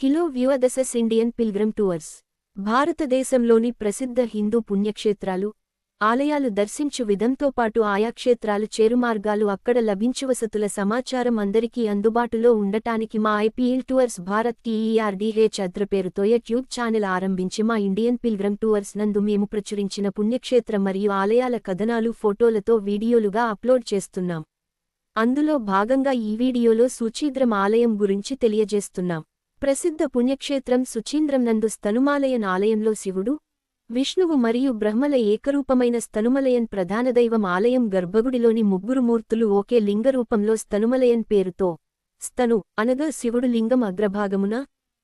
హిలో వ్యూఅదసెస్ Indian pilgrim tours. భారతదేశంలోని ప్రసిద్ధ హిందూ పుణ్యక్షేత్రాలు ఆలయాలు దర్శించు విధంతో పాటు ఆయా క్షేత్రాలు చేరుమార్గాలు అక్కడ లభించు వసతుల సమాచారం అందరికీ అందుబాటులో ఉండటానికి మా ఐపీఎల్ టూర్స్ భారత్ టీఈఆర్డీహెచ్ అద్ర పేరుతో యూట్యూబ్ ఛానల్ ఆరంభించి మా ఇండియన్ పిల్గ్రమ్ టూర్స్ నందు మేము ప్రచురించిన పుణ్యక్షేత్ర మరియు ఆలయాల కథనాలు ఫోటోలతో వీడియోలుగా అప్లోడ్ చేస్తున్నాం. అందులో భాగంగా ఈ వీడియోలో సుచీద్రం ఆలయం గురించి తెలియజేస్తున్నాం. ప్రసిద్ధ పుణ్యక్షేత్రం సుచీంద్రం నందు స్తనుమాలయన్ ఆలయంలో శివుడు విష్ణువు మరియు బ్రహ్మల ఏకరూపమైన స్తనుమలయన్ ప్రధాన దైవం ఆలయం గర్భగుడిలోని ముగ్గురు మూర్తులు ఒకే లింగరూపంలో స్తనుమలయన్ పేరుతో స్తను అనగా శివుడు లింగం అగ్రభాగమున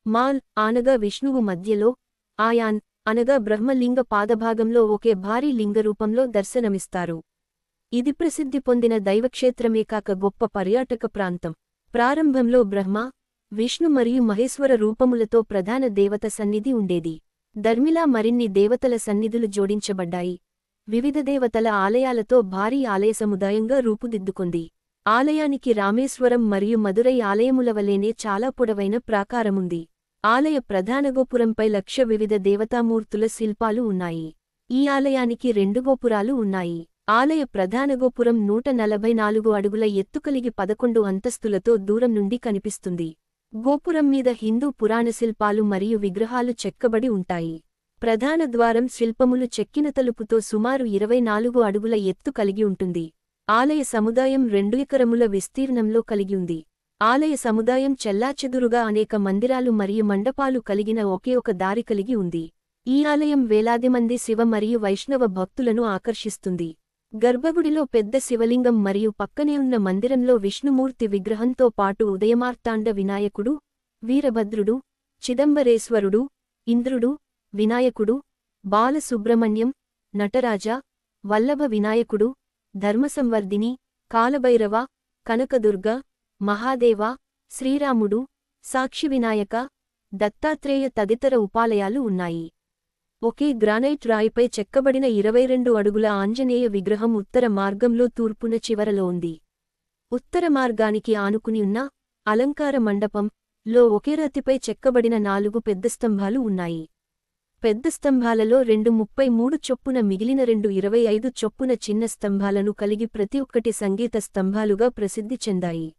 మాల్ అనగా విష్ణువు మధ్యలో ఆయాన్ అనగా బ్రహ్మలింగ పాదభాగంలో ఒకే భారీ లింగరూపంలో దర్శనమిస్తారు. ఇది ప్రసిద్ధి పొందిన దైవక్షేత్రమే కాక గొప్ప పర్యాటక ప్రాంతం. ప్రారంభంలో బ్రహ్మ విష్ణు మరియు మహేశ్వర రూపములతో ప్రధాన దేవత సన్నిధి ఉండేది. ధర్మిలా మరిన్ని దేవతల సన్నిధులు జోడించబడ్డాయి. వివిధ దేవతల ఆలయాలతో భారీ ఆలయ సముదాయంగా రూపుదిద్దుకుంది. ఆలయానికి రామేశ్వరం మరియు మదురై ఆలయముల వలెనే చాలా పొడవైన ప్రాకారముంది. ఆలయ ప్రధాన గోపురంపై లక్ష వివిధ దేవతామూర్తుల శిల్పాలు ఉన్నాయి. ఈ ఆలయానికి రెండు గోపురాలు ఉన్నాయి. ఆలయ ప్రధాన గోపురం నూట నలభై నాలుగు అడుగుల ఎత్తు కలిగి పదకొండు అంతస్తులతో దూరం నుండి కనిపిస్తుంది. గోపురం మీద హిందూ పురాణ శిల్పాలు మరియు విగ్రహాలు చెక్కబడి ఉంటాయి. ప్రధాన ద్వారం శిల్పములు చెక్కిన తలుపుతో సుమారు ఇరవై నాలుగు అడుగుల ఎత్తు కలిగి ఉంటుంది. ఆలయ సముదాయం రెండు ఎకరముల విస్తీర్ణంలో కలిగి ఉంది. ఆలయ సముదాయం చెల్లాచెదురుగా అనేక మందిరాలు మరియు మండపాలు కలిగిన ఒకే ఒక దారి కలిగి ఉంది. ఈ ఆలయం వేలాది మంది శివ మరియు వైష్ణవ భక్తులను ఆకర్షిస్తుంది. గర్భగుడిలో పెద్ద శివలింగం మరియు పక్కనే ఉన్న మందిరంలో విష్ణుమూర్తి విగ్రహంతో పాటు ఉదయమార్తాండ వినాయకుడు వీరభద్రుడు చిదంబరేశ్వరుడు ఇంద్రుడు వినాయకుడు బాలసుబ్రహ్మణ్యం నటరాజ వల్లభ వినాయకుడు ధర్మసంవర్ధిని కాలభైరవ కనకదుర్గ మహాదేవ శ్రీరాముడు సాక్షి వినాయక దత్తాత్రేయ తదితర ఉపాలయాలు ఉన్నాయి. ఒకే గ్రానైట్ రాయిపై చెక్కబడిన ఇరవై రెండు అడుగుల ఆంజనేయ విగ్రహం ఉత్తర మార్గంలో తూర్పున చివరలో ఉంది. ఉత్తర మార్గానికి ఆనుకుని ఉన్న అలంకార మండపం లో ఒకే రతిపై చెక్కబడిన నాలుగు పెద్ద స్తంభాలు ఉన్నాయి. పెద్ద స్తంభాలలో రెండు ముప్పై మూడు చొప్పున మిగిలిన రెండు ఇరవై ఐదు చొప్పున చిన్న స్తంభాలను కలిగి ప్రతి ఒక్కటి సంగీత స్తంభాలుగా ప్రసిద్ధి చెందాయి.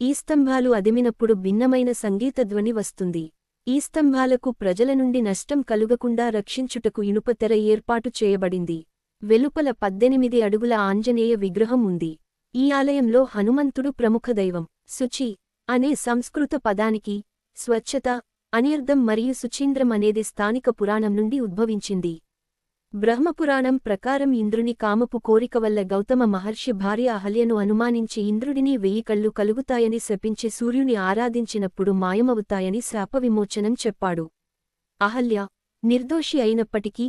ఈ స్తంభాలు అదిమినప్పుడు భిన్నమైన సంగీత ధ్వని వస్తుంది. ఈ స్తంభాలకు ప్రజల నుండి నష్టం కలుగకుండా రక్షించుటకు ఇనుపతెర ఏర్పాటు చేయబడింది. వెలుపల పద్దెనిమిది అడుగుల ఆంజనేయ విగ్రహం ఉంది. ఈ ఆలయంలో హనుమంతుడు ప్రముఖ దైవం శుచి అనే సంస్కృత పదానికి స్వచ్ఛత అనిర్ధం మరియు సుచీంద్రం అనేది స్థానిక పురాణం నుండి ఉద్భవించింది. బ్రహ్మపురాణం ప్రకారం ఇంద్రుని కామపు కోరిక వల్ల గౌతమ మహర్షి భార్య అహల్యను అనుమానించి ఇంద్రుడిని వెయ్యి కళ్ళు కలుగుతాయని శపించి సూర్యుని ఆరాధించినప్పుడు మాయమవుతాయని శాపవిమోచనం చెప్పాడు. అహల్య నిర్దోషి అయినప్పటికీ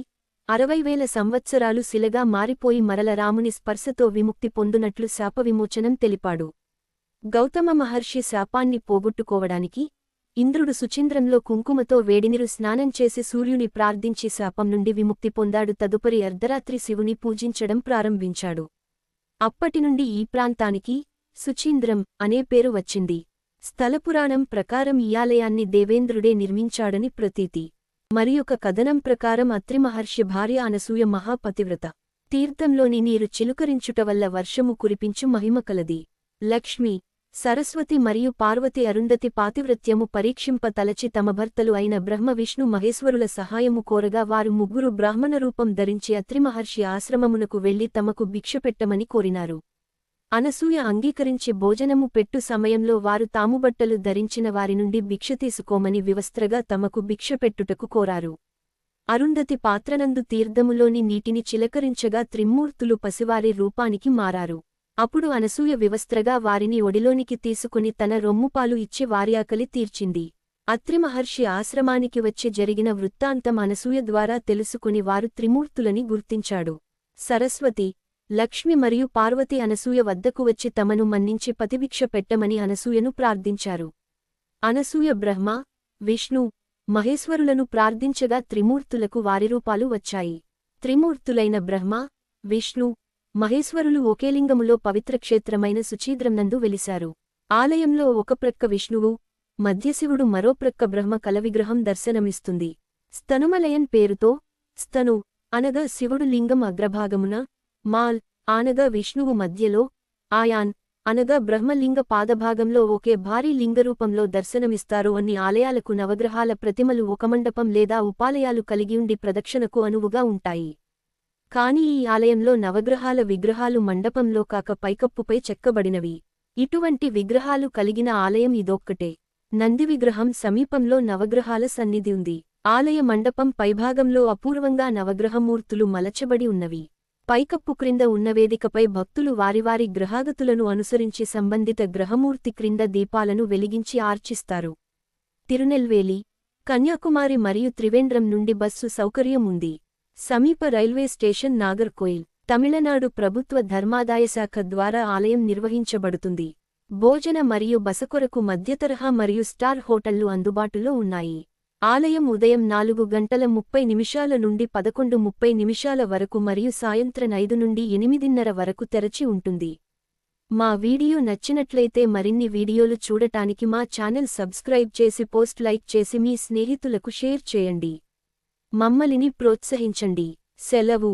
అరవై వేల సంవత్సరాలు శిలగా మారిపోయి మరల రాముని స్పర్శతో విముక్తి పొందునట్లు శాపవిమోచనం తెలిపాడు. గౌతమ మహర్షి శాపాన్ని పోగొట్టుకోవడానికి ఇంద్రుడు సుచింద్రంలో కుంకుమతో వేడినీరు స్నానం చేసి సూర్యుని ప్రార్థించి శాపం నుండి విముక్తి పొందాడు. తదుపరి అర్ధరాత్రి శివుని పూజించడం ప్రారంభించాడు. అప్పటినుండి ఈ ప్రాంతానికి సుచీంద్రం అనే పేరు వచ్చింది. స్థలపురాణం ప్రకారం ఈ ఆలయాన్ని దేవేంద్రుడే నిర్మించాడని ప్రతీతి. మరియొక కథనం ప్రకారం అత్రిమహర్షి భార్య అనసూయ మహాపతివ్రత. తీర్థంలోని నీరు చిలుకరించుట వల్ల వర్షము కురిపించు మహిమ కలది. లక్ష్మి సరస్వతి మరియు పార్వతి అరుంధతి పాతివ్రత్యము పరీక్షింప తలచి తమ భర్తలు అయిన బ్రహ్మ విష్ణు మహేశ్వరుల సహాయము కోరగా వారు ముగ్గురు బ్రాహ్మణ రూపం ధరించి అత్రిమహర్షి ఆశ్రమమునకు వెళ్ళి తమకు భిక్ష పెట్టమని కోరినారు. అనసూయ అంగీకరించి భోజనము పెట్టు సమయంలో వారు తాము బట్టలు ధరించిన వారి నుండి భిక్ష తీసుకోమని వివస్త్రగా తమకు భిక్షపెట్టుటకు కోరారు. అరుంధతి పాత్రనందు తీర్థములోని నీటిని చిలకరించగా త్రిమూర్తులు పసివారి రూపానికి మారారు. అప్పుడు అనసూయ వివస్త్రగా వారిని ఒడిలోనికి తీసుకుని తన రొమ్ముపాలు ఇచ్చి వార్యాకలి తీర్చింది. అత్రిమహర్షి ఆశ్రమానికి వచ్చి జరిగిన వృత్తాంతం అనసూయ ద్వారా తెలుసుకుని వారు త్రిమూర్తులని గుర్తించాడు. సరస్వతి లక్ష్మి మరియు పార్వతి అనసూయ వద్దకు వచ్చి తమను మన్నించి పతిభిక్ష పెట్టమని అనసూయను ప్రార్థించారు. అనసూయ బ్రహ్మ విష్ణు మహేశ్వరులను ప్రార్థించగా త్రిమూర్తులకు వారి రూపాలు వచ్చాయి. త్రిమూర్తులైన బ్రహ్మ విష్ణు మహేశ్వరులు ఒకే లింగములో పవిత్ర క్షేత్రమైన సుచీద్రంనందు వెలిశారు. ఆలయంలో ఒక ప్రక్క విష్ణువు మధ్యశివుడు మరోప్రక్క బ్రహ్మ కలవిగ్రహం దర్శనమిస్తుంది. స్తనుమలయన్ పేరుతో స్తను అనగా శివుడు లింగం అగ్రభాగమున మాల్ అనగా విష్ణువు మధ్యలో ఆయాన్ అనగా బ్రహ్మలింగ పాదభాగంలో ఒకే భారీ లింగరూపంలో దర్శనమిస్తారు. అన్ని ఆలయాలకు నవగ్రహాల ప్రతిమలు ఒక మండపం లేదా ఉపాలయాలు కలిగియుండి ప్రదక్షిణకు అనువుగా ఉంటాయి. కాని ఈ ఆలయంలో నవగ్రహాల విగ్రహాలు మండపంలో కాక పైకప్పుపై చెక్కబడినవి. ఇటువంటి విగ్రహాలు కలిగిన ఆలయం ఇదొక్కటే. నంది విగ్రహం సమీపంలో నవగ్రహాల సన్నిధి ఉంది. ఆలయ మండపం పైభాగంలో అపూర్వంగా నవగ్రహమూర్తులు మలచబడి ఉన్నవి. పైకప్పు క్రింద ఉన్న వేదికపై భక్తులు వారివారి గ్రహాగతులను అనుసరించి సంబంధిత గ్రహమూర్తి క్రింద దీపాలను వెలిగించి ఆర్చిస్తారు. తిరునెల్వేలి కన్యాకుమారి మరియు త్రివేంద్రం నుండి బస్సు సౌకర్యం ఉంది. సమీప రైల్వే స్టేషన్ నాగర్కోయిల్ తమిళనాడు ప్రభుత్వ ధర్మాదాయ శాఖ ద్వారా ఆలయం నిర్వహించబడుతుంది. భోజన మరియు బస కొరకు మధ్యతరహా మరియు స్టార్ హోటళ్ళు అందుబాటులో ఉన్నాయి. ఆలయం ఉదయం నాలుగు గంటల ముప్పై నిమిషాల నుండి పదకొండు ముప్పై నిమిషాల వరకు మరియు సాయంత్రం ఐదు నుండి ఎనిమిదిన్నర వరకు తెరచి ఉంటుంది. మా వీడియో నచ్చినట్లయితే మరిన్ని వీడియోలు చూడటానికి మా ఛానల్ సబ్స్క్రైబ్ చేసి పోస్ట్ లైక్ చేసి మీ స్నేహితులకు షేర్ చేయండి. మమ్మలిని ప్రోత్సహించండి. సెలవు.